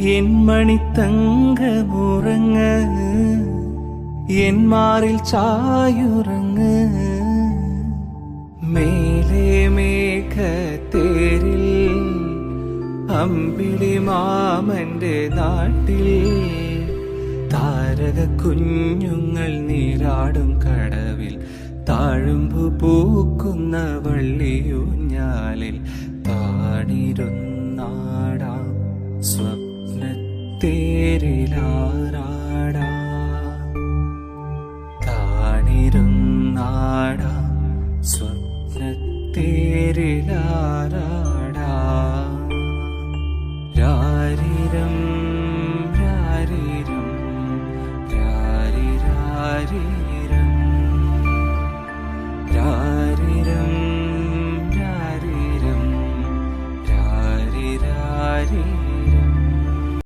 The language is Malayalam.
എൻ മണിത്തങ്കമുറങ്ങ് എൻ മാറിൽ ചായുറങ്ങ്. മേലെ മേഘത്തേരിൽ അമ്പിളി മാമന്റെ നാട്ടിൽ താരക കുഞ്ഞുങ്ങൾ നീരാടും കടവിൽ താഴുമ്പു പൂക്കുന്ന വള്ളിയൂഞ്ഞാലിൽ താണിരുന്നാടാം തേരെ ലാരാടാ താണിരുന്നാടാ സ്വപ്നത്തേരെ ലാരാടാ രാരിരം രാരിരം രാരിരാരിരം. രാരിരം രാരിരം രാരിരാരി